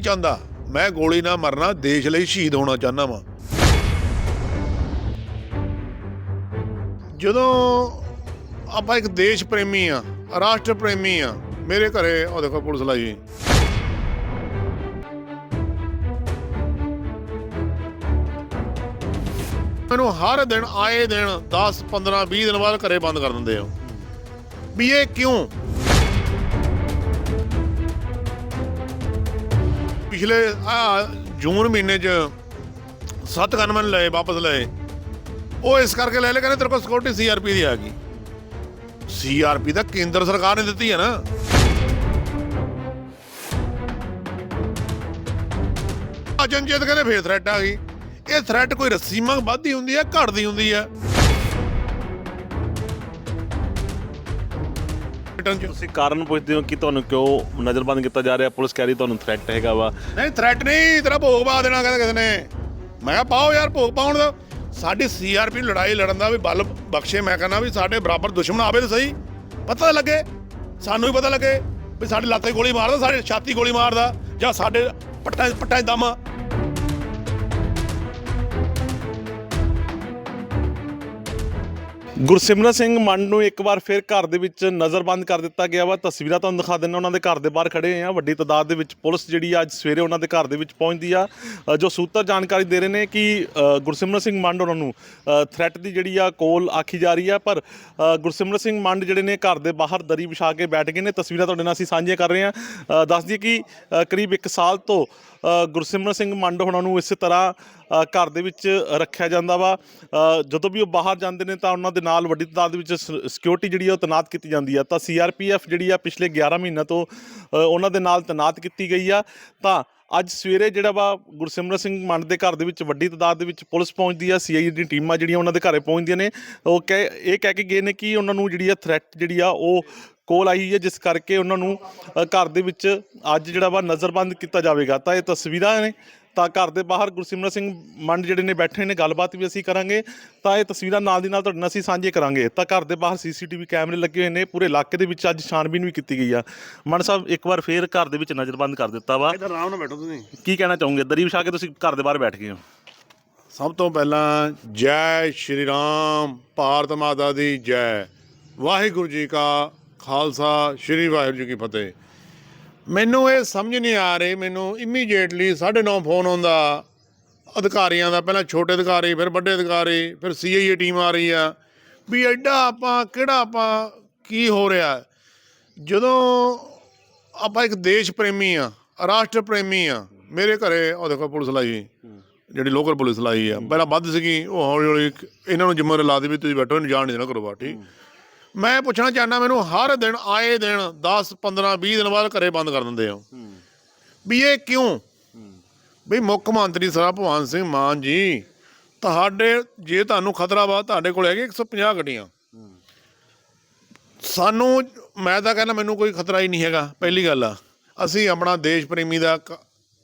ਚਾਹੁੰਦਾ। ਮੈਂ ਗੋਲੀ ਨਾਲ ਮਰਨਾ, ਦੇਸ਼ ਲਈ ਸ਼ਹੀਦ ਹੋਣਾ ਚਾਹੁੰਦਾ ਵਾਂ। ਜਦੋਂ ਆਪਾਂ ਇੱਕ ਦੇਸ਼ ਪ੍ਰੇਮੀ ਆ, ਰਾਸ਼ਟਰ ਪ੍ਰੇਮੀ ਆ, ਮੇਰੇ ਘਰੇ, ਉਹ ਦੇਖੋ ਪੁਲਿਸ ਲਾਈ ਮੈਨੂੰ ਹਰ ਦਿਨ, ਆਏ ਦਿਨ 10 15 20 ਦਿਨ ਬਾਅਦ ਘਰੇ ਬੰਦ ਕਰ ਦਿੰਦੇ ਆ। ਵੀ ਇਹ ਕਿਉਂ? ਪਿਛਲੇ, ਆ, ਜੂਨ ਮਹੀਨੇ ਚ ਸੱਤ ਗਨਮੈਨ ਲਏ, ਵਾਪਸ ਲਏ। ਉਹ ਇਸ ਕਰਕੇ ਲੈ ਲੈ ਕਹਿੰਦੇ ਤੇਰੇ ਕੋਲ ਸਿਕਿਉਰਿਟੀ ਸੀਆਰਪੀ ਦੀ ਆ ਗਈ। ਸੀਆਰਪੀ ਤਾਂ ਕੇਂਦਰ ਸਰਕਾਰ ਨੇ ਦਿੱਤੀ ਹੈ ਨਾ। ਅਜਨਜੀਤ ਕਹਿੰਦੇ ਫੇਰ ਥ੍ਰੈਟ ਆ ਗਈ। ਇਹ ਥ੍ਰੈਟ ਕੋਈ ਰੱਸੀ ਮੰਗ ਵੱਧਦੀ ਹੁੰਦੀ ਹੈ ਘਟਦੀ ਹੁੰਦੀ ਹੈ ਰਿਟਰਨ ਚ ਤੁਸੀਂ ਕਾਰਨ ਪੁੱਛਦੇ ਹੋ ਕਿ ਤੁਹਾਨੂੰ ਕਿਉਂ ਨਜ਼ਰਬੰਦ ਕੀਤਾ ਜਾ ਰਿਹਾ? ਪੁਲਿਸ ਕਹਿ ਰਹੀ ਤੁਹਾਨੂੰ ਥ੍ਰੈਟ ਹੈਗਾ ਵਾ। ਨਹੀਂ ਥ੍ਰੈਟ ਨਹੀਂ ਤੇਰਾ ਭੋਗ ਪਾ ਦੇਣਾ ਕਹਿੰਦਾ ਕਿਸੇ ਨੇ। ਮੈਂ ਕਿਹਾ ਪਾਓ ਯਾਰ ਭੋਗ ਪਾਉਣ ਦਾ। ਸਾਡੀ ਸੀਆਰਪੀ ਲੜਾਈ ਲੜਨ ਦਾ ਵੀ ਬਲ ਬਖਸ਼ੇ ਮੈਂ ਕਹਿੰਦਾ ਵੀ ਸਾਡੇ ਬਰਾਬਰ ਦੁਸ਼ਮਣ ਆਵੇ ਤਾਂ ਸਹੀ। ਪਤਾ ਲੱਗੇ ਸਾਨੂੰ ਵੀ ਪਤਾ ਲੱਗੇ ਵੀ ਸਾਡੇ ਲੱਤੇ ਗੋਲੀ ਮਾਰਦਾ ਸਾਡੇ ਛਾਤੀ ਗੋਲੀ ਮਾਰਦਾ ਜਾਂ ਸਾਡੇ ਪੱਟਾਂ ਪੱਟਾਂ ਦਮ। ਗੁਰਸਿਮਰਨ ਸਿੰਘ ਮੰਡ ਨੂੰ ਇੱਕ ਵਾਰ ਫਿਰ ਘਰ ਦੇ ਵਿੱਚ ਨਜ਼ਰਬੰਦ ਕਰ ਦਿੱਤਾ ਗਿਆ ਵਾ। ਤਸਵੀਰਾਂ ਤੁਹਾਨੂੰ ਦਿਖਾ ਦਿੰਦਾ ਉਹਨਾਂ ਦੇ ਘਰ ਦੇ ਬਾਹਰ ਖੜੇ ਆ ਵੱਡੀ ਤਾਦਾਦ ਦੇ ਵਿੱਚ ਪੁਲਿਸ ਜਿਹੜੀ ਆ ਅੱਜ ਸਵੇਰੇ ਉਹਨਾਂ ਦੇ ਘਰ ਦੇ ਵਿੱਚ ਪਹੁੰਚਦੀ ਆ। ਜੋ ਸੂਤਰ ਜਾਣਕਾਰੀ ਦੇ ਰਹੇ ਨੇ ਕਿ ਅ, ਗੁਰਸਿਮਰਨ ਸਿੰਘ ਮੰਡ ਉਹਨਾਂ ਨੂੰ ਥ੍ਰੈਟ ਦੀ ਜਿਹੜੀ ਆ ਕੋਲ ਆਖੀ ਜਾ ਰਹੀ ਆ। ਪਰ ਅ, ਗੁਰਸਿਮਰਨ ਸਿੰਘ ਮੰਡ ਜਿਹੜੇ ਨੇ ਘਰ ਦੇ ਬਾਹਰ ਦਰੀ ਵਿਛਾ ਕੇ ਬੈਠ ਗਏ ਨੇ। ਤਸਵੀਰਾਂ ਤੁਹਾਡੇ ਨਾਲ ਅਸੀਂ ਸਾਂਝੀਆਂ ਕਰ ਰਹੇ ਹਾਂ। ਦੱਸ ਦਈਏ ਕਿ ਕਰੀਬ 1 ਸਾਲ ਤੋਂ ਗੁਰਸਿਮਰਨ ਸਿੰਘ ਮੰਡ ਉਹਨਾਂ ਨੂੰ ਇਸੇ ਤਰ੍ਹਾਂ ਘਰ ਦੇ ਵਿੱਚ ਰੱਖਿਆ ਜਾਂਦਾ ਵਾ। ਜਦੋਂ ਵੀ ਉਹ ਬਾਹਰ ਜਾਂਦੇ ਨੇ ਤਾਂ ਉਹਨਾਂ ਦੇ ਨਾਲ ਵੱਡੀ ਤਾਦਾਦ ਦੇ ਵਿੱਚ ਸਿਕਿਉਰਿਟੀ ਜਿਹੜੀ ਆ ਉਹ ਤੈਨਾਤ ਕੀਤੀ ਜਾਂਦੀ ਆ। ਤਾਂ ਸੀਆਰਪੀਐਫ ਜਿਹੜੀ ਆ ਪਿਛਲੇ 11 ਮਹੀਨਿਆਂ ਤੋਂ ਉਹਨਾਂ ਦੇ ਨਾਲ ਤੈਨਾਤ ਕੀਤੀ ਗਈ ਆ। ਤਾਂ ਅੱਜ ਸਵੇਰੇ ਜਿਹੜਾ ਵਾ ਗੁਰਸਿਮਰਨ ਸਿੰਘ ਮੰਡ ਦੇ ਘਰ ਦੇ ਵਿੱਚ ਵੱਡੀ ਤਾਦਾਦ ਦੇ ਵਿੱਚ ਪੁਲਿਸ ਪਹੁੰਚਦੀ ਆ। ਸੀਆਈ ਦੀ ਟੀਮਾਂ ਜਿਹੜੀਆਂ ਉਹਨਾਂ ਦੇ ਘਰੇ ਪਹੁੰਚਦੀਆਂ ਨੇ। ਉਹ ਕਹਿ, ਇਹ ਕਹਿ ਕੇ ਗਏ ਨੇ ਕਿ ਉਹਨਾਂ ਨੂੰ ਜਿਹੜੀ ਆ ਥ੍ਰੈਟ ਜਿਹੜੀ ਆ ਉਹ ਕੋਲ ਆਈ ਹੈ ਜਿਸ ਕਰਕੇ ਉਹਨਾਂ ਨੂੰ ਅ, ਘਰ ਦੇ ਵਿੱਚ ਅੱਜ ਜਿਹੜਾ ਵਾ ਨਜ਼ਰਬੰਦ ਕੀਤਾ ਜਾਵੇਗਾ। ਤਾਂ ਇਹ ਤਸਵੀਰਾਂ ਨੇ। ਤਾਂ ਘਰ ਦੇ ਬਾਹਰ ਗੁਰਸਿਮਰਨ ਸਿੰਘ ਮੰਡ ਜਿਹੜੇ ਨੇ ਬੈਠੇ ਨੇ ਗੱਲਬਾਤ ਵੀ ਅਸੀਂ ਕਰਾਂਗੇ। ਤਾਂ ਇਹ ਤਸਵੀਰਾਂ ਨਾਲ ਦੀ ਨਾਲ ਤੁਹਾਡੇ ਨਾਲ ਅਸੀਂ ਸਾਂਝੇ ਕਰਾਂਗੇ। ਤਾਂ ਘਰ ਦੇ ਬਾਹਰ ਸੀਸੀਟੀਵੀ ਕੈਮਰੇ ਲੱਗੇ ਹੋਏ ਨੇ। ਪੂਰੇ ਇਲਾਕੇ ਦੇ ਵਿੱਚ ਅੱਜ ਛਾਣਬੀਨ ਵੀ ਕੀਤੀ ਗਈ ਆ। ਮੰਡ ਸਾਹਿਬ ਇੱਕ ਵਾਰ ਫੇਰ ਘਰ ਦੇ ਵਿੱਚ ਨਜ਼ਰਬੰਦ ਕਰ ਦਿੱਤਾ ਵਾ। ਇਧਰ ਆਰਾਮ ਨਾਲ ਬੈਠੋ ਤੁਸੀਂ। ਕੀ ਕਹਿਣਾ ਚਾਹੋਗੇ? ਦਰੀ ਵਿਛਾ ਕੇ ਤੁਸੀਂ ਘਰ ਦੇ ਬਾਹਰ ਬੈਠ ਗਏ ਹੋ? ਸਭ ਤੋਂ ਪਹਿਲਾਂ ਜੈ ਸ਼੍ਰੀ ਰਾਮ ਭਾਰਤ ਮਾਤਾ ਦੀ ਜੈ। ਵਾਹਿਗੁਰੂ ਜੀ ਕਾ ਖਾਲਸਾ, ਸ਼੍ਰੀ ਵਾਹਿਗੁਰੂ ਜੀ ਕੀ ਫਤਿਹ। ਮੈਨੂੰ ਇਹ ਸਮਝ ਨਹੀਂ ਆ ਰਹੀ, ਮੈਨੂੰ ਇਮੀਡੀਏਟਲੀ 9:30 ਫੋਨ ਆਉਂਦਾ। ਅਧਿਕਾਰੀਆਂ ਦਾ, ਪਹਿਲਾਂ ਛੋਟੇ ਅਧਿਕਾਰੀ, ਫਿਰ ਵੱਡੇ ਅਧਿਕਾਰੀ, ਫਿਰ ਸੀਆਈਏ ਟੀਮ ਆ ਰਹੀ ਆ। ਵੀ ਐਡਾ ਆਪਾਂ, ਕਿਹੜਾ ਆਪਾਂ, ਕੀ ਹੋ ਰਿਹਾ? ਜਦੋਂ ਆਪਾਂ ਇੱਕ ਦੇਸ਼ ਪ੍ਰੇਮੀ ਆ, ਰਾਸ਼ਟਰ ਪ੍ਰੇਮੀ ਆ, ਮੇਰੇ ਘਰੇ, ਉਹ ਦੇਖੋ ਪੁਲਿਸ ਲਾਈ, ਜਿਹੜੀ ਲੋਕਲ ਪੁਲਿਸ ਲਾਈ ਆ। ਪਹਿਲਾਂ ਵੱਧ ਸੀਗੀ, ਉਹ ਹੌਲੀ ਹੌਲੀ ਇਹਨਾਂ ਨੂੰ ਜ਼ਿੰਮੇਵਾਰੀ ਲਾ ਦੇ ਵੀ ਤੁਸੀਂ ਬੈਠੋ, ਇਹਨੂੰ ਜਾਣ ਨਹੀਂ ਦੇਣਾ ਕਰੋ ਬਾ ਠੀਕ? ਮੈਂ ਪੁੱਛਣਾ ਚਾਹੁੰਦਾ ਮੈਨੂੰ ਹਰ ਦਿਨ ਆਏ ਦਿਨ 10 15 20 ਦਿਨ ਬਾਅਦ ਘਰੇ ਬੰਦ ਕਰ ਦਿੰਦੇ ਆ। ਵੀ ਇਹ ਕਿਉਂ? ਵੀ ਮੁੱਖ ਮੰਤਰੀ ਸਾਹਿਬ ਭਗਵੰਤ ਸਿੰਘ ਮਾਨ ਜੀ ਤੁਹਾਡੇ ਜੇ ਤੁਹਾਨੂੰ ਖਤਰਾ ਵਾ ਤੁਹਾਡੇ ਕੋਲ ਹੈਗੇ 150 ਗੱਡੀਆਂ। ਸਾਨੂੰ ਮੈਂ ਤਾਂ ਕਹਿੰਦਾ ਮੈਨੂੰ ਕੋਈ ਖਤਰਾ ਹੀ ਨਹੀਂ ਹੈਗਾ ਪਹਿਲੀ ਗੱਲ ਆ। ਅਸੀਂ ਆਪਣਾ ਦੇਸ਼ ਪ੍ਰੇਮੀ ਦਾ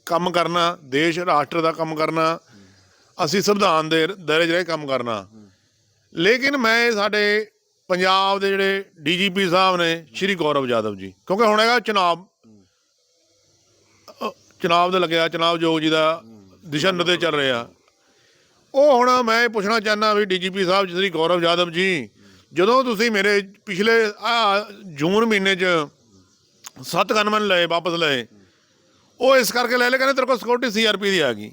ਕੰਮ ਕਰਨਾ ਦੇਸ਼ ਰਾਸ਼ਟਰ ਦਾ ਕੰਮ ਕਰਨਾ ਅਸੀਂ ਸੰਵਿਧਾਨ ਦੇ ਦਾਇਰੇ 'ਚ ਰਹਿ ਕੰਮ ਕਰਨਾ। ਲੇਕਿਨ ਮੈਂ ਸਾਡੇ ਪੰਜਾਬ ਦੇ ਜਿਹੜੇ ਡੀਜੀਪੀ ਸਾਹਿਬ ਨੇ ਸ਼੍ਰੀ ਗੌਰਵ ਯਾਦਵ ਜੀ। ਕਿਉਂਕਿ ਹੁਣ ਹੈਗਾ ਚੁਣਾਵ। ਅ, ਦਾ ਲੱਗਿਆ ਚੁਣਾਵ ਜੋਗ ਜੀ ਦਾ ਦਿਸ਼ਾ ਨਿਰਦੇਸ਼ ਚੱਲ ਰਿਹਾ। ਉਹ ਹੁਣ ਮੈਂ ਇਹ ਪੁੱਛਣਾ ਚਾਹੁੰਦਾ ਵੀ ਡੀਜੀਪੀ ਸਾਹਿਬ ਸ਼੍ਰੀ ਗੌਰਵ ਯਾਦਵ ਜੀ ਜਦੋਂ ਤੁਸੀਂ ਮੇਰੇ ਪਿਛਲੇ ਆ ਜੂਨ ਮਹੀਨੇ 'ਚ ਸੱਤ ਗਨਮੈਨ ਲਏ ਵਾਪਸ ਲਏ ਉਹ ਇਸ ਕਰਕੇ ਲੈ ਲੈ ਕਹਿੰਦੇ ਤੇਰੇ ਕੋਲ ਸਿਕਿਉਰਿਟੀ ਸੀਆਰਪੀ ਦੀ ਆ ਗਈ।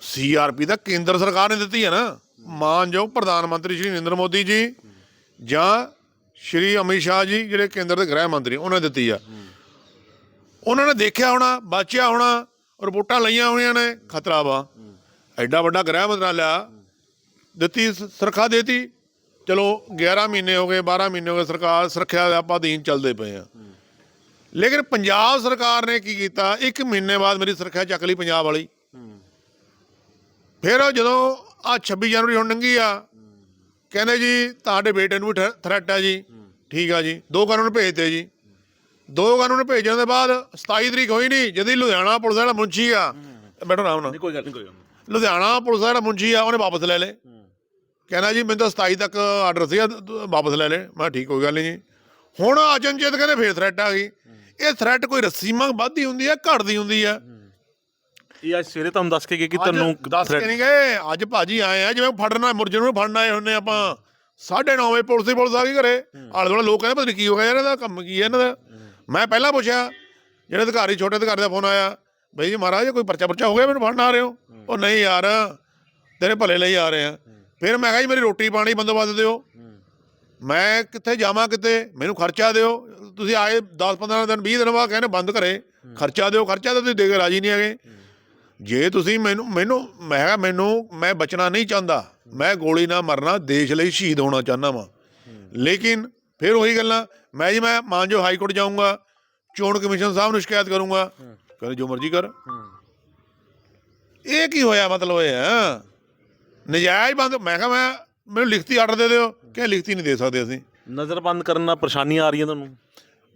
ਸੀਆਰਪੀ ਦਾ ਕੇਂਦਰ ਸਰਕਾਰ ਨੇ ਦਿੱਤੀ ਹੈ ਨਾ। ਮਾਨਯੋਗ ਪ੍ਰਧਾਨ ਮੰਤਰੀ ਸ਼੍ਰੀ ਨਰਿੰਦਰ ਮੋਦੀ ਜੀ ਜਾਂ ਸ਼੍ਰੀ ਅਮਿਤ ਸ਼ਾਹ ਜੀ ਜਿਹੜੇ ਕੇਂਦਰ ਦੇ ਗ੍ਰਹਿ ਮੰਤਰੀ ਉਹਨਾਂ ਨੇ ਦਿੱਤੀ ਆ। ਉਹਨਾਂ ਨੇ ਦੇਖਿਆ ਹੋਣਾ ਬਾਚਿਆ ਹੋਣਾ ਰਿਪੋਰਟਾਂ ਲਈਆਂ ਹੋਈਆਂ ਨੇ ਖਤਰਾ ਵਾ। ਐਡਾ ਵੱਡਾ ਗ੍ਰਹਿ ਮੰਤਰਾਲਾ ਦਿੱਤੀ ਸ- ਸੁਰੱਖਿਆ ਦੇਤੀ। ਚਲੋ 11 ਮਹੀਨੇ ਹੋ ਗਏ 12 ਮਹੀਨੇ ਹੋ ਗਏ ਸਰਕਾਰ ਸੁਰੱਖਿਆ ਦੇ ਆਪਾਂ ਅਧੀਨ ਚੱਲਦੇ ਪਏ ਆ। ਲੇਕਿਨ ਪੰਜਾਬ ਸਰਕਾਰ ਨੇ ਕੀ ਕੀਤਾ? ਇੱਕ ਮਹੀਨੇ ਬਾਅਦ ਮੇਰੀ ਸੁਰੱਖਿਆ ਚੱਕ ਲਈ ਪੰਜਾਬ ਵਾਲੀ। ਫਿਰ ਜਦੋਂ ਆ 26 ਜਨਵਰੀ ਹੁਣ ਲੰਘੀ ਆ ਕਹਿੰਦੇ ਜੀ ਤੁਹਾਡੇ ਬੇਟੇ ਨੂੰ ਵੀ ਥ੍ਰੈਟ ਹੈ ਜੀ। ਠੀਕ ਆ ਜੀ। ਦੋ ਕਾਨੂੰਨ ਭੇਜਤੇ ਜੀ। ਦੋ ਕਾਨੂੰਨ ਭੇਜਣ ਦੇ ਬਾਅਦ 27 ਤਰੀਕ ਹੋਈ ਨਹੀਂ ਜਦੀ ਲੁਧਿਆਣਾ ਪੁਲਿਸ ਜਿਹੜਾ ਮੁੰਸ਼ੀ ਆ। ਬੈਠੋ ਆਰਾਮ ਨਾਲ। ਕੋਈ ਗੱਲ ਨਹੀਂ ਕੋਈ ਗੱਲ ਲੁਧਿਆਣਾ ਪੁਲਿਸ ਜਿਹੜਾ ਮੁੰਸ਼ੀ ਆ ਉਹਨੇ ਵਾਪਸ ਲੈ ਲਏ। ਕਹਿੰਦਾ ਜੀ ਮੈਨੂੰ ਤਾਂ 27 ਤੱਕ ਆਰਡਰ ਸੀਗਾ ਵਾਪਸ ਲੈ ਲੈ ਮੈਂ ਠੀਕ ਕੋਈ ਗੱਲ ਨਹੀਂ ਜੀ। ਹੁਣ ਅਚਨਚੇਤ ਕਹਿੰਦੇ ਫੇਰ ਥ੍ਰੈਟ ਆ ਗਈ। ਇਹ ਥ੍ਰੈਟ ਕੋਈ ਰੱਸੀ ਮੰਗ ਵੱਧਦੀ ਹੁੰਦੀ ਆ ਘਟਦੀ ਹੁੰਦੀ ਆ। ਇਹ ਅੱਜ ਸਵੇਰੇ ਤੁਹਾਨੂੰ ਦੱਸ ਕੇ ਗਏ ਕਿ ਤੁਹਾਨੂੰ ਦੱਸ ਕੇ ਨਹੀਂ ਗਏ। ਅੱਜ ਭਾਜੀ ਆਏ ਆ ਜਿਵੇਂ ਫੜਨਾ ਮੁਰਜੇ ਨੂੰ ਫੜਨ ਆਏ ਹੁੰਨੇ ਆਪਾਂ। 9:30 ਵਜੇ ਪੁਲਿਸ ਦੀ ਪੁਲਿਸ ਆ ਗਈ ਘਰੇ। ਆਲੇ ਦੁਆਲੇ ਲੋਕ ਕਹਿੰਦੇ ਪਤਾ ਨਹੀਂ ਕੀ ਹੋ ਗਿਆ ਯਾਰ ਇਹਦਾ ਕੰਮ ਕੀ ਹੈ ਇਹਨਾਂ ਦਾ। ਮੈਂ ਪਹਿਲਾਂ ਪੁੱਛਿਆ ਜਿਹੜੇ ਅਧਿਕਾਰੀ ਛੋਟੇ ਅਧਿਕਾਰੀ ਦਾ ਫੋਨ ਆਇਆ ਬਈ ਜੀ ਮਹਾਰਾਜ ਕੋਈ ਪਰਚਾ ਪਰਚਾ ਹੋ ਗਿਆ ਮੈਨੂੰ ਫੜਨ ਆ ਰਹੇ ਹੋ? ਉਹ ਨਹੀਂ ਯਾਰ ਤੇਰੇ ਭਲੇ ਲਈ ਆ ਰਹੇ ਆ। ਫਿਰ ਮੈਂ ਕਿਹਾ ਜੀ ਮੇਰੀ ਰੋਟੀ ਪਾਣੀ ਬੰਦੋਬਸਤ ਦਿਓ। ਮੈਂ ਕਿੱਥੇ ਜਾਵਾਂ ਕਿਤੇ ਮੈਨੂੰ ਖਰਚਾ ਦਿਓ। ਤੁਸੀਂ ਆਏ 10 15 ਦਿਨ 20 ਦਿਨ ਬਾਅਦ ਕਹਿੰਦੇ ਬੰਦ ਘਰੇ। ਖਰਚਾ ਦਿਓ ਖਰਚਾ ਤਾਂ ਤੁਸੀਂ ਦੇ ਕੇ ਰਾਜੀ ਨਹੀਂ ਹੈਗੇ। ਜੇ ਤੁਸੀਂ ਮੈਨੂੰ ਮੈਨੂੰ ਮੈਂ ਕਿਹਾ ਮੈਨੂੰ ਮੈਂ ਬਚਣਾ ਨਹੀਂ ਚਾਹੁੰਦਾ। ਮੈਂ ਗੋਲੀ ਨਾਲ ਮਰਨਾ ਦੇਸ਼ ਲਈ ਸ਼ਹੀਦ ਹੋਣਾ ਚਾਹੁੰਦਾ ਵਾਂ। ਲੇਕਿਨ ਫਿਰ ਉਹੀ ਗੱਲਾਂ ਮੈਂ ਜੀ ਮੈਂ ਮਾਨਜੋ ਹਾਈ ਕੋਰਟ ਜਾਊਂਗਾ ਚੋਣ ਕਮਿਸ਼ਨ ਸਾਹਿਬ ਨੂੰ ਸ਼ਿਕਾਇਤ ਕਰੂੰਗਾ। ਕਹਿੰਦੇ ਜੋ ਮਰਜ਼ੀ ਕਰ। ਇਹ ਕੀ ਹੋਇਆ ਮਤਲਬ ਇਹ ਹੈ? ਨਜਾਇਜ਼ ਬੰਦ ਮੈਂ ਕਿਹਾ ਮੈਂ ਮੈਨੂੰ ਲਿਖਤੀ ਆਰਡਰ ਦੇ ਦਿਓ ਕਿ ਲਿਖਤੀ ਨਹੀਂ ਦੇ ਸਕਦੇ ਅਸੀਂ? ਨਜ਼ਰਬੰਦ ਕਰਨ ਨਾਲ ਪਰੇਸ਼ਾਨੀਆਂ ਆ ਰਹੀਆਂ ਤੁਹਾਨੂੰ?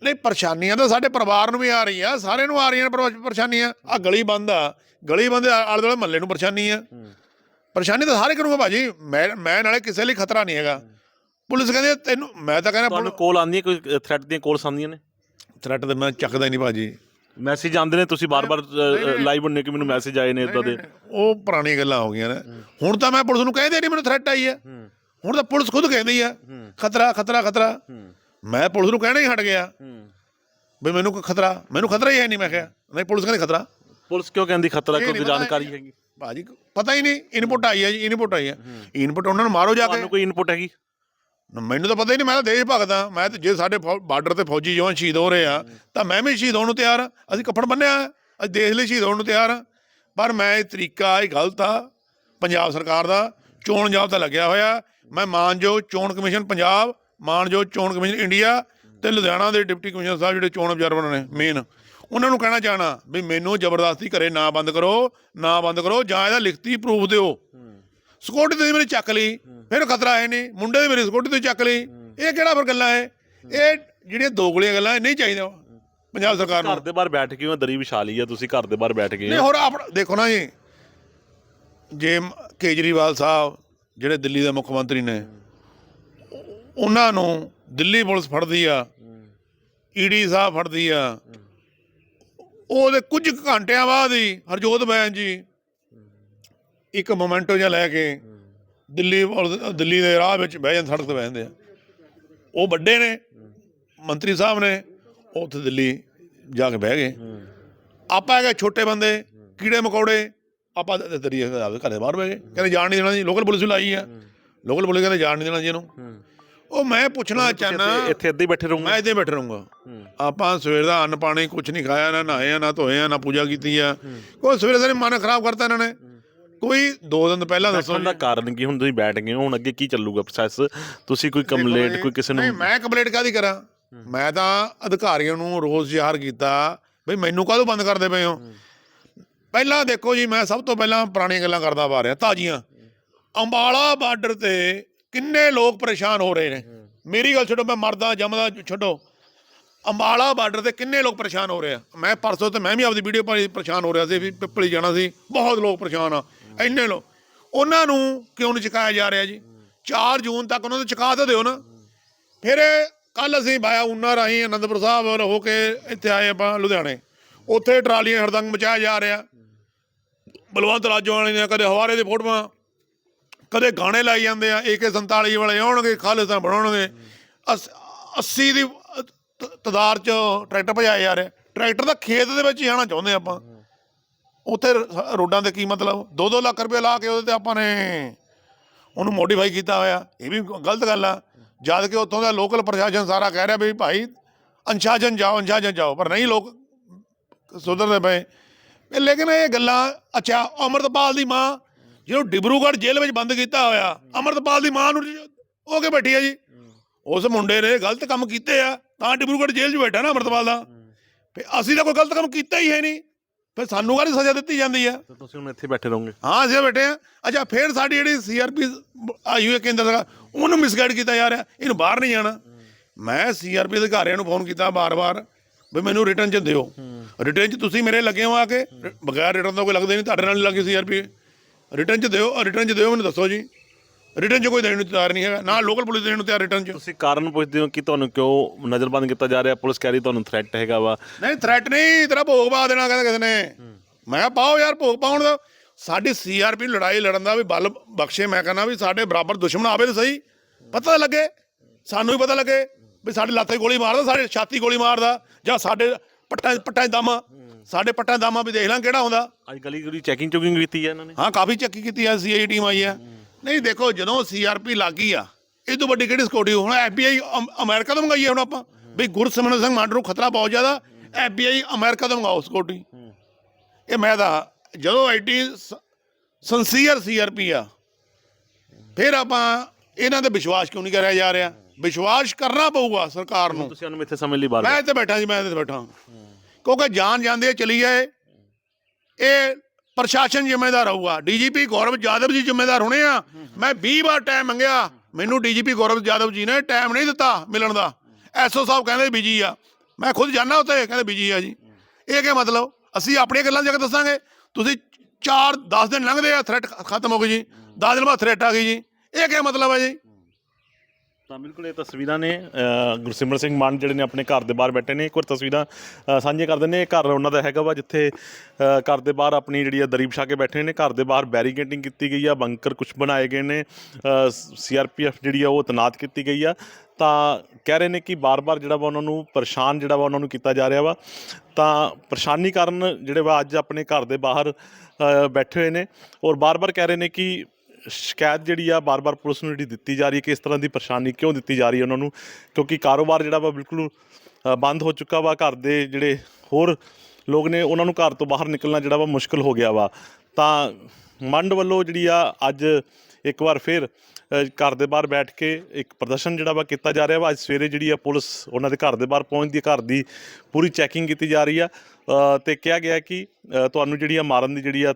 ਨਹੀਂ ਪਰੇਸ਼ਾਨੀਆਂ ਤਾਂ ਸਾਡੇ ਪਰਿਵਾਰ ਨੂੰ ਵੀ ਆ ਰਹੀਆਂ ਸਾਰਿਆਂ ਨੂੰ ਆ ਰਹੀਆਂ ਪਰ- ਪਰੇਸ਼ਾਨੀਆਂ ਆ ਗਲੀ ਬੰਦ ਆ ਗਲੀ ਬੰਦ ਆਲੇ ਦੁਆਲੇ ਮਹੱਲੇ ਨੂੰ ਪਰੇਸ਼ਾਨੀ ਆ। ਪਰੇਸ਼ਾਨੀ ਤਾਂ ਸਾਰੇ ਕਰੂੰਗਾ ਭਾਜੀ। ਮੈਂ ਮੈਂ ਨਾਲੇ ਕਿਸੇ ਲਈ ਖਤਰਾ ਨਹੀਂ ਹੈਗਾ। ਪੁਲਿਸ ਕਹਿੰਦੀ ਤੈਨੂੰ ਮੈਂ ਤਾਂ ਕਹਿੰਦਾ ਤੁਹਾਨੂੰ ਕੋਲ ਆਉਂਦੀਆਂ ਕੋਈ ਥ੍ਰੈਟ ਦੀਆਂ ਕੋਲਸ ਆਉਂਦੀਆਂ ਨੇ? ਥ੍ਰੈਟ ਤੇ ਮੈਂ ਚੱਕਦਾ ਹੀ ਨਹੀਂ ਭਾਜੀ। ਮੈਸੇਜ ਆਉਂਦੇ ਨੇ ਤੁਸੀਂ ਬਾਰ-ਬਾਰ ਲਾਈਵ ਹੁੰਨੇ ਕਿ ਮੈਨੂੰ ਮੈਸੇਜ ਆਏ ਨੇ ਇਦਾਂ ਦੇ? ਉਹ ਪੁਰਾਣੀਆਂ ਗੱਲਾਂ ਹੋ ਗਈਆਂ ਨੇ। ਹੁਣ ਤਾਂ ਮੈਂ ਪੁਲਿਸ ਨੂੰ ਕਹਿੰਦੇ ਨਹੀਂ ਮੈਨੂੰ ਥ੍ਰੈਟ ਆਈ ਹੈ। ਹੁਣ ਤਾਂ ਪੁਲਿਸ ਖੁਦ ਕਹਿੰਦੀ ਆ ਖਤਰਾ ਖਤਰਾ ਖਤਰਾ। ਮੈਂ ਪੁਲਿਸ ਨੂੰ ਕਹਿਣਾ ਹੀ ਹਟ ਗਿਆ। ਵੀ ਮੈਨੂੰ ਕੋਈ ਖਤਰਾ ਮੈਨੂੰ ਖਤਰਾ ਹੀ ਹੈ ਨਹੀਂ ਮੈਂ ਕਿਹਾ। ਨਹੀਂ ਪੁਲਿਸ ਕਹਿੰਦੀ ਖਤਰਾ। ਪੁਲਿਸ ਕਿਉਂ ਕਹਿੰਦੀ ਖਤਰਾ ਪਤਾ ਜਾਣਕਾਰੀ ਹੈਗੀ? ਭਾਜੀ ਪਤਾ ਹੀ ਨਹੀਂ ਇਨਪੁਟ ਆਈ ਹੈ ਜੀ ਇਨਪੁਟ ਆਈ ਹੈ। ਇਨਪੁਟ ਉਹਨਾਂ ਨੂੰ ਮਾਰੋ ਜਾ ਕੇ। ਤੁਹਾਨੂੰ ਕੋਈ ਇਨਪੁਟ ਹੈਗੀ? ਮੈਨੂੰ ਤਾਂ ਪਤਾ ਹੀ ਨਹੀਂ ਮੈਂ ਤਾਂ ਦੇਸ਼ ਭਗਤਾਂ ਮੈਂ ਤਾਂ ਜੇ ਸਾਡੇ ਬਾਰਡਰ ਤੇ ਫੌਜੀ ਜਵਾਨ ਸ਼ਹੀਦ ਹੋ ਰਹੇ ਆ ਤਾਂ ਮੈਂ ਵੀ ਸ਼ਹੀਦ ਹੋਣ ਨੂੰ ਤਿਆਰ ਹਾਂ। ਅਸੀਂ ਕੱਫੜ ਬੰਨਿਆ ਅਸੀਂ ਦੇਸ਼ ਲਈ ਸ਼ਹੀਦ ਹੋਣ ਨੂੰ ਤਿਆਰ ਹਾਂ। ਪਰ ਮੈਂ ਇਹ ਤਰੀਕਾ ਇਹ ਗਲਤ ਆ ਪੰਜਾਬ ਸਰਕਾਰ ਦਾ। ਚੋਣ ਜਾਬਤਾ ਲੱਗਿਆ ਹੋਇਆ। ਮੈਂ ਮਾਨਯੋਗ ਚੋਣ ਕਮਿਸ਼ਨ ਪੰਜਾਬ ਮਾਨਯੋਗ ਚੋਣ ਕਮਿਸ਼ਨ ਇੰਡੀਆ ਤੇ ਲੁਧਿਆਣਾ ਦੇ ਡਿਪਟੀ ਕਮਿਸ਼ਨਰ ਸਾਹਿਬ ਜਿਹੜੇ ਚੋਣ ਅਬਜ਼ਰਵਰ ਨੇ ਮੇਨ ਉਹਨਾਂ ਨੂੰ ਕਹਿਣਾ ਚਾਹਣਾ ਵੀ ਮੈਨੂੰ ਜ਼ਬਰਦਸਤੀ ਘਰੇ ਨਾ ਬੰਦ ਕਰੋ ਨਾ ਬੰਦ ਕਰੋ ਜਾਂ ਇਹਦਾ ਲਿਖਤੀ ਪ੍ਰੂਫ ਦਿਓ। ਸਿਕਿਉਰਿਟੀ ਤੇ ਮੇਰੀ ਚੱਕ ਲਈ ਫਿਰ ਖਤਰਾ ਹੈ ਨਹੀਂ ਮੁੰਡੇ ਦੇ ਮੇਰੀ ਸਿਕਿਉਰਿਟੀ ਤੇ ਚੱਕ ਲਈ। ਇਹ ਕਿਹੜਾ ਫਿਰ ਗੱਲਾਂ ਹੈ ਇਹ ਜਿਹੜੀਆਂ ਦੋਗਲੀਆਂ ਗੱਲਾਂ ਇਹ ਨਹੀਂ ਚਾਹੀਦਾ ਪੰਜਾਬ ਸਰਕਾਰ ਨੂੰ। ਘਰ ਦੇ ਬਾਹਰ ਬੈਠ ਕੇ ਉਹ ਦਰੀ ਵਿਛਾ ਲਈ ਆ ਤੁਸੀਂ ਘਰ ਦੇ ਬਾਹਰ ਬੈਠ ਗਏ ਨਹੀਂ ਹੋਰ ਆਪਣਾ ਦੇਖੋ ਨਾ ਜੀ ਜੇ ਕੇਜਰੀਵਾਲ ਸਾਹਿਬ ਜਿਹੜੇ ਦਿੱਲੀ ਦੇ ਮੁੱਖ ਮੰਤਰੀ ਨੇ ਉਹਨਾਂ ਨੂੰ ਦਿੱਲੀ ਪੁਲਿਸ ਫੜਦੀ ਆ ਈਡੀ ਸਾਹਿਬ ਫੜਦੀ ਆ ਉਹਦੇ ਕੁਝ ਕੁ ਘੰਟਿਆਂ ਬਾਅਦ ਹੀ, ਹਰਜੋਤ ਬੈਨ ਜੀ ਇੱਕ ਮੋਮੈਂਟੋ ਜਿਹਾ ਲੈ ਕੇ ਦਿੱਲੀ ਦਿੱਲੀ ਦੇ ਰਾਹ ਵਿੱਚ ਬਹਿ ਜਾਂਦੇ, ਸੜਕ ਤੇ ਬਹਿ ਜਾਂਦੇ ਆ। ਉਹ ਵੱਡੇ ਨੇ, ਮੰਤਰੀ ਸਾਹਿਬ ਨੇ, ਉਹ ਉੱਥੇ ਦਿੱਲੀ ਜਾ ਕੇ ਬਹਿ ਗਏ। ਆਪਾਂ ਹੈਗੇ ਛੋਟੇ ਬੰਦੇ, ਕੀੜੇ ਮਕੌੜੇ, ਆਪਾਂ ਤੇ ਤੇਰੀ ਘਰੇ ਬਾਹਰ ਬਹਿ ਗਏ। ਕਹਿੰਦੇ ਜਾਣ ਨਹੀਂ ਦੇਣਾ ਜੀ, ਲੋਕਲ ਪੁਲਿਸ ਵੀ ਲਾਈ ਆ। ਲੋਕਲ ਪੁਲਿਸ ਕਹਿੰਦੇ ਜਾਣ ਨਹੀਂ ਦੇਣਾ ਜੀ ਇਹਨੂੰ। ਉਹ ਮੈਂ ਪੁੱਛਣਾ ਚਾਹਨਾ ਇੱਥੇ- ਹੀ ਬੈਠੇ ਰਹੋਗੇ? ਮੈਂ ਇੱਥੇ ਬੈਠ ਰਹੂੰਗਾ। ਆਪਾਂ ਸਵੇਰ ਦਾ ਅੰਨ ਪਾਣੀ ਕੁਝ ਨਹੀਂ ਖਾਇਆ ਨਾ ਨਹਾਏ ਆ ਨਾ ਧੋਏ ਆ ਨਾ ਪੂਜਾ ਕੀਤੀ ਆ। ਕੋਈ ਸਵੇਰੇ ਸਵੇਰੇ ਮਨ ਖਰਾਬ ਕਰਤਾ ਇਹਨਾਂ ਨੇ। ਕੋਈ ਦੋ ਦਿਨ ਪਹਿਲਾਂ ਦੱਸੋ ਦਾ ਕਾਰਨ ਕੀ? ਹੁਣ ਤੁਸੀਂ ਬੈਠ ਗਏ ਹੁਣ ਅੱਗੇ ਕੀ ਚੱਲੂਗਾ ਪ੍ਰੋਸੈਸ ਤੁਸੀਂ ਕੋਈ ਕੰਪਲੇਂਟ ਕੋਈ ਕਿਸੇ ਨਹੀਂ ਨੂੰ ਮੈਂ ਕੰਪਲੀਟ ਕਾਦੀ ਕਰਾਂ? ਮੈਂ ਤਾਂ ਅਧਿਕਾਰੀਆਂ ਨੂੰ ਰੋਜ਼ ਜ਼ਾਹਰ ਕੀਤਾ ਬਈ ਮੈਨੂੰ ਕਾਹਦੋਂ ਬੰਦ ਕਰਦੇ ਪਏ ਹੋ। ਪਹਿਲਾਂ ਦੇਖੋ ਜੀ ਮੈਂ ਸਭ ਤੋਂ ਪਹਿਲਾਂ ਪੁਰਾਣੀਆਂ ਗੱਲਾਂ ਕਰਦਾ ਆ ਰਿਹਾ ਤਾਜ਼ੀਆਂ। ਅੰਬਾਲਾ ਬਾਰਡਰ ਤੇ ਕਿੰਨੇ ਲੋਕ ਪਰੇਸ਼ਾਨ ਹੋ ਰਹੇ ਨੇ। ਮੇਰੀ ਗੱਲ ਛੱਡੋ ਮੈਂ ਮਰਦਾ ਜਮਦਾ ਛੱਡੋ। ਅੰਬਾਲਾ ਬਾਰਡਰ ਤੇ ਕਿੰਨੇ ਲੋਕ ਪਰੇਸ਼ਾਨ ਹੋ ਰਹੇ ਆ। ਮੈਂ ਪਰਸੋਂ ਤੇ ਮੈਂ ਵੀ ਆਪਦੀ ਵੀਡੀਓ ਪਾਈ ਪਰੇਸ਼ਾਨ ਹੋ ਰਿਹਾ ਸੀ ਵੀ ਪਿੱਪਲੀ ਜਾਣਾ ਸੀ। ਬਹੁਤ ਲੋਕ ਪਰੇਸ਼ਾਨ ਆ। ਇੰਨੇ ਲੋਕ। ਉਹਨਾਂ ਨੂੰ ਕਿਉਂ ਨਹੀਂ ਚੁਕਾਇਆ ਜਾ ਰਿਹਾ ਜੀ? 4 ਜੂਨ ਤੱਕ ਉਹਨਾਂ ਨੂੰ ਚੁਕਾ ਤਾਂ ਦਿਓ ਨਾ। ਫਿਰ ਕੱਲ ਅਸੀਂ ਬਾਇਆ ਉਨਾ ਰਾਹੀਂ ਅਨੰਦਪੁਰ ਸਾਹਿਬ ਹੋ ਕੇ ਇੱਥੇ ਆਏ ਆਪਾਂ ਲੁਧਿਆਣੇ। ਉੱਥੇ ਟਰਾਲੀਆਂ ਹਰਦੰਗ ਮਚਾਇਆ ਜਾ ਰਿਹਾ। ਬਲਵੰਤ ਰਾਜੋ ਵਾਲੇ ਨੇ ਕਦੇ ਹਵਾਰੇ ਦੇ ਫੋਟੋਆਂ ਕਦੇ ਗਾਣੇ ਲਾਈ ਜਾਂਦੇ ਆ AK47 ਵਾਲੇ ਆਉਣਗੇ ਖਾਲਿਸਤਾਨ ਬਣਾਉਣਗੇ। 80 ਦੀ ਅ, ਤ- ਤਾਦਾਦ ਚ ਟਰੈਕਟਰ ਭਜਾਏ ਜਾ ਰਹੇ। ਟਰੈਕਟਰ ਦਾ ਖੇਤ ਦੇ ਵਿੱਚ ਹੀ ਆਣਾ ਚਾਹੁੰਦੇ ਆਪਾਂ। ਉੱਥੇ ਰੋਡਾਂ ਦੇ ਕੀ ਮਤਲਬ? 2-2 ਲੱਖ ਰੁਪਏ ਲਾ ਕੇ ਉਹਦੇ ਤੇ ਆਪਾਂ ਨੇ ਉਹਨੂੰ ਮੋਡੀਫਾਈ ਕੀਤਾ ਹੋਇਆ। ਇਹ ਵੀ ਗਲਤ ਗੱਲ ਆ। ਜਦ ਕਿ ਉੱਥੋਂ ਦਾ ਲੋਕਲ ਪ੍ਰਸ਼ਾਸਨ ਸਾਰਾ ਕਹਿ ਰਿਹਾ ਵੀ ਭਾਈ ਅਨਸ਼ਾਸਨ ਜਾਓ ਅਨਸ਼ਾਸਨ ਜਾਓ। ਪਰ ਨਹੀਂ ਲੋਕ ਸੁਧਰਦੇ ਪਏ। ਲੇਕਿਨ ਇਹ ਗੱਲਾਂ ਅੱਛਾ ਅਮਰਤਪਾਲ ਦੀ ਮਾਂ ਜਿਹਨੂੰ ਡਿਬਰੂਗੜ੍ਹ ਜੇਲ੍ਹ ਵਿੱਚ ਬੰਦ ਕੀਤਾ ਹੋਇਆ ਅਮਰਤਪਾਲ ਦੀ ਮਾਂ ਨੂੰ ਉਹ ਕੇ ਬੈਠੀ ਆ ਜੀ? ਉਸ ਮੁੰਡੇ ਨੇ ਗਲਤ ਕੰਮ ਕੀਤੇ ਆ ਤਾਂ ਡਿਬਰੂਗੜ੍ਹ ਜੇਲ੍ਹ 'ਚ ਬੈਠਾ ਨਾ ਅਮਰਤਪਾਲ ਦਾ। ਫੇ ਅਸੀਂ ਤਾਂ ਕੋਈ ਗਲਤ ਕੰਮ ਕੀਤਾ ਹੀ ਹੈ ਨਹੀਂ। ਫਿਰ ਸਾਨੂੰ ਕਾਹਦੀ ਸਜ਼ਾ ਦਿੱਤੀ ਜਾਂਦੀ ਆ? ਤਾਂ ਤੁਸੀਂ ਹੁਣ ਇੱਥੇ ਬੈਠੇ ਰਹੋਗੇ। ਹਾਂ ਅਸੀਂ ਬੈਠੇ ਆ। ਅੱਛਾ ਫਿਰ ਸਾਡੀ ਜਿਹੜੀ ਸੀਆਰਪੀ ਆਈ ਹੋਈ ਕੇਂਦਰ ਸਰਕਾਰ ਉਹਨੂੰ ਮਿਸਗਾਈਡ ਕੀਤਾ ਜਾ ਰਿਹਾ। ਇਹਨੂੰ ਬਾਹਰ ਨਹੀਂ ਜਾਣਾ। ਮੈਂ ਸੀਆਰਪੀ ਅਧਿਕਾਰੀਆਂ ਨੂੰ ਫੋਨ ਕੀਤਾ ਬਾਰ-ਬਾਰ ਵੀ ਮੈਨੂੰ ਰਿਟਰਨ ਚ ਦਿਓ। ਰਿਟਰਨ ਚ ਤੁਸੀਂ ਮੇਰੇ ਲੱਗੇ ਹੋ ਆ ਕੇ ਬਗੈਰ ਰਿਟਰਨ ਤੋਂ ਕੋਈ ਲੱਗਦੇ ਨਹੀਂ ਤੁਹਾਡੇ ਨਾਲ ਲੱਗੀ ਸੀਆਰਪੀ ਰਿਟਰਨ ਚ ਦਿਓ ਰਿਟਰਨ ਚ ਦਿਓ ਮੈਨੂੰ ਦੱਸੋ ਜੀ। ਰਿਟਰਨ 'ਚ ਕੋਈ ਦੇਣ ਨੂੰ ਤਿਆਰ ਨਹੀਂ ਹੈਗਾ। ਨਾ ਲੋਕਲ ਪੁਲਿਸ ਦੇਣ ਨੂੰ ਤਿਆਰ ਰਿਟਰਨ 'ਚ। ਤੁਸੀਂ ਕਾਰਨ ਪੁੱਛਦੇ ਹੋ ਕਿ ਤੁਹਾਨੂੰ ਕਿਉਂ ਨਜ਼ਰਬੰਦ ਕੀਤਾ ਜਾ ਰਿਹਾ? ਪੁਲਿਸ ਕਹਿ ਰਹੀ ਤੁਹਾਨੂੰ ਥ੍ਰੈਟ ਹੈਗਾ ਵਾ। ਨਹੀਂ ਥ੍ਰੈਟ ਨਹੀਂ ਤੇਰਾ ਭੋਗ ਪਾ ਦੇਣਾ ਕਹਿੰਦਾ ਕਿਸੇ ਨੇ। ਮੈਂ ਕਿਹਾ ਪਾਓ ਯਾਰ ਭੋਗ ਪਾਉਣ ਦਾ। ਸਾਡੀ ਸੀਆਰਪੀ ਲੜਾਈ ਲੜਨ ਦਾ ਵੀ ਬਲ ਬਖਸ਼ੇ ਮੈਂ ਕਹਿੰਦਾ ਵੀ ਸਾਡੇ ਬਰਾਬਰ ਦੁਸ਼ਮਣ ਆਵੇ ਤਾਂ ਸਹੀ। ਪਤਾ ਲੱਗੇ ਸਾਨੂੰ ਵੀ ਪਤਾ ਲੱਗੇ ਵੀ ਸਾਡੇ ਲੱਤੇ ਗੋਲੀ ਮਾਰਦਾ ਸਾਡੇ ਛਾਤੀ ਗੋਲੀ ਮਾਰਦਾ ਜਾਂ ਸਾਡੇ ਪੱਟਾਂ ਪੱਟਾਂ ਦਮ। ਸਾਡੇ ਪੱਟਾਂ ਦਮ ਆ ਵੀ ਦੇਖ ਲਾਂ ਕਿਹੜਾ ਹੁੰਦਾ ਅੱਜ ਗਲੀ ਗਲੀ ਚੈਕਿੰਗ ਚੁਕਿੰਗ ਕੀਤੀ ਹੈ ਇਹਨਾਂ ਨੇ। ਹਾਂ ਕਾਫੀ ਚੱਕੀ ਕੀਤੀ ਆ ਸੀਆਈ ਟੀਮ ਆਈ ਆ। ਨਹੀਂ ਦੇਖੋ ਜਦੋਂ ਸੀਆਰਪੀ ਲੱਗੀ ਆ ਇਹ ਤੋਂ ਵੱਡੀ ਕਿਹੜੀ ਸਿਕਿਉਰਿਟੀ ਹੁਣ ਐਫਬੀਆਈ ਅਮਰੀਕਾ ਤੋਂ ਮੰਗਾਈਏ ਹੁਣ ਆਪਾਂ। ਵੀ ਗੁਰਸਿਮਰਨ ਸਿੰਘ ਨੂੰ ਖਤਰਾ ਬਹੁਤ ਜ਼ਿਆਦਾ। ਐਫਬੀਆਈ ਅਮਰੀਕਾ ਤੋਂ ਮੰਗਾਓ ਸਿਕਿਉਰਿਟੀ ਇਹ ਮੈਂ ਤਾਂ ਜਦੋਂ ਐਡੀ ਸੰਸੀਅਰ ਸੀਆਰਪੀ ਆ ਫਿਰ ਆਪਾਂ ਇਹਨਾਂ ਤੇ ਵਿਸ਼ਵਾਸ ਕਿਉਂ ਨਹੀਂ ਕਰਿਆ ਜਾ ਰਿਹਾ? ਵਿਸ਼ਵਾਸ ਕਰਨਾ ਪਊਗਾ ਸਰਕਾਰ ਨੂੰ। ਤੁਸੀਂ ਉਹਨੂੰ ਇੱਥੇ ਸਮਝ ਲਈ ਬਾਹਰ ਮੈਂ ਇੱਥੇ ਬੈਠਾ ਜੀ ਮੈਂ ਇੱਥੇ ਬੈਠਾ। ਕਿਉਂਕਿ ਜਾਨ ਜਾਂਦੇ ਚਲੀ ਜਾਏ, ਇਹ ਪ੍ਰਸ਼ਾਸਨ ਜ਼ਿੰਮੇਦਾਰ ਹੋਊਗਾ। ਡੀਜੀਪੀ ਗੌਰਵ ਜਾਦਵ ਜੀ ਜ਼ਿੰਮੇਦਾਰ ਹੋਣੇ ਆ। ਮੈਂ 20 ਵਾਰ ਟਾਈਮ ਮੰਗਿਆ। ਮੈਨੂੰ ਡੀਜੀਪੀ ਗੌਰਵ ਜਾਦਵ ਜੀ ਨੇ ਟਾਈਮ ਨਹੀਂ ਦਿੱਤਾ ਮਿਲਣ ਦਾ। ਐਸਓ ਸਾਹਿਬ ਕਹਿੰਦੇ ਬਿਜ਼ੀ ਆ। ਮੈਂ ਖੁਦ ਜਾਣਾ ਉੱਥੇ, ਕਹਿੰਦੇ ਬਿਜ਼ੀ ਆ ਜੀ। ਇਹ ਕੀ ਮਤਲਬ? ਅਸੀਂ ਆਪਣੀਆਂ ਗੱਲਾਂ ਜਾ ਦੱਸਾਂਗੇ। ਤੁਸੀਂ 4 10 ਦਿਨ ਲੰਘਦੇ ਆ ਥ੍ਰੈਟ ਖਤਮ ਹੋ ਗਈ ਜੀ। 10 ਦਿਨ ਬਾਅਦ ਥ੍ਰੈਟ ਆ ਗਈ ਜੀ। ਇਹ ਕੀ ਮਤਲਬ ਹੈ ਜੀ? ਤਾਂ ਬਿਲਕੁਲ ਇਹ ਤਸਵੀਰਾਂ ਨੇ ਅ, ਗੁਰਸਿਮਰਨ ਸਿੰਘ ਮਾਨ ਜਿਹੜੇ ਨੇ ਆਪਣੇ ਘਰ ਦੇ ਬਾਹਰ ਬੈਠੇ ਨੇ। ਇੱਕ ਵਾਰ ਤਸਵੀਰਾਂ ਅ, ਸਾਂਝੀਆਂ ਕਰ ਦਿੰਦੇ ਨੇ। ਇਹ ਘਰ ਉਹਨਾਂ ਦਾ ਹੈਗਾ ਵਾ ਜਿੱਥੇ ਅ, ਘਰ ਦੇ ਬਾਹਰ ਆਪਣੀ ਜਿਹੜੀ ਆ ਦਰੀਬ ਛਾ ਕੇ ਬੈਠੇ ਨੇ। ਘਰ ਦੇ ਬਾਹਰ ਬੈਰੀਕੇਡਿੰਗ ਕੀਤੀ ਗਈ ਆ ਬੰਕਰ ਕੁਝ ਬਣਾਏ ਗਏ ਨੇ ਸੀਆਰਪੀਐਫ ਜਿਹੜੀ ਆ ਉਹ ਤਨਾਤ ਕੀਤੀ ਗਈ ਆ। ਤਾਂ ਕਹਿ ਰਹੇ ਨੇ ਕਿ ਬਾਰ-ਬਾਰ ਜਿਹੜਾ ਵਾ ਉਹਨਾਂ ਨੂੰ ਪਰੇਸ਼ਾਨ ਜਿਹੜਾ ਵਾ ਉਹਨਾਂ ਨੂੰ ਕੀਤਾ ਜਾ ਰਿਹਾ ਵਾ। ਤਾਂ ਪਰੇਸ਼ਾਨੀ ਕਾਰਨ ਜਿਹੜੇ ਵਾ ਅੱਜ ਆਪਣੇ ਘਰ ਦੇ ਬਾਹਰ ਅ, ਬੈਠੇ ਹੋਏ ਨੇ। ਔਰ ਬਾਰ-ਬਾਰ ਕਹਿ ਰਹੇ ਨੇ ਕਿ ਸ਼ਿਕਾਇਤ ਜਿਹੜੀ ਆ ਬਾਰ-ਬਾਰ ਪੁਲਿਸ ਨੂੰ ਜਿਹੜੀ ਦਿੱਤੀ ਜਾ ਰਹੀ ਹੈ ਕਿ ਇਸ ਤਰ੍ਹਾਂ ਦੀ ਪਰੇਸ਼ਾਨੀ ਕਿਉਂ ਦਿੱਤੀ ਜਾ ਰਹੀ ਹੈ ਉਹਨਾਂ ਨੂੰ? ਕਿਉਂਕਿ ਕਾਰੋਬਾਰ ਜਿਹੜਾ ਵਾ ਬਿਲਕੁਲ ਬੰਦ ਹੋ ਚੁੱਕਾ ਵਾ ਘਰ ਦੇ ਜਿਹੜੇ ਹੋਰ ਲੋਕ ਨੇ ਉਹਨਾਂ ਨੂੰ ਘਰ ਤੋਂ ਬਾਹਰ ਨਿਕਲਣਾ ਜਿਹੜਾ ਵਾ ਮੁਸ਼ਕਲ ਹੋ ਗਿਆ ਵਾ। ਤਾਂ ਮੰਡ ਵੱਲੋਂ ਜਿਹੜੀ ਆ ਅੱਜ ਇੱਕ ਵਾਰ ਫਿਰ ਘਰ ਦੇ ਬਾਹਰ ਬੈਠ ਕੇ ਇੱਕ ਪ੍ਰਦਰਸ਼ਨ ਜਿਹੜਾ ਵਾ ਕੀਤਾ ਜਾ ਰਿਹਾ ਵਾ। ਅੱਜ ਸਵੇਰੇ ਜਿਹੜੀ ਆ ਪੁਲਿਸ ਉਹਨਾਂ ਦੇ ਘਰ ਦੇ ਬਾਹਰ ਪਹੁੰਚਦੀ ਹੈ। ਘਰ ਦੀ ਪੂਰੀ ਚੈਕਿੰਗ ਕੀਤੀ ਜਾ ਰਹੀ ਆ। ਅ, ਤੇ ਕਿਹਾ ਗਿਆ ਕਿ ਤੁਹਾਨੂੰ ਜਿਹੜੀ ਆ ਮਾਰਨ ਦੀ ਜਿਹੜੀ ਆ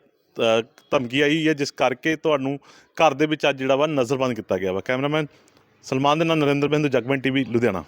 ਧਮਕੀ ਆਈ ਹੈ, ਜਿਸ ਕਰਕੇ ਤੁਹਾਨੂੰ ਘਰ ਦੇ ਵਿੱਚ ਅੱਜ ਜਿਹੜਾ ਵਾ ਨਜ਼ਰਬੰਦ ਕੀਤਾ ਗਿਆ ਵਾ। ਕੈਮਰਾਮੈਨ ਸਲਮਾਨ ਦੇ ਨਾਲ ਨਰਿੰਦਰ ਬਿੰਦੂ, ਜਗਮਨ ਟੀਵੀ, ਲੁਧਿਆਣਾ।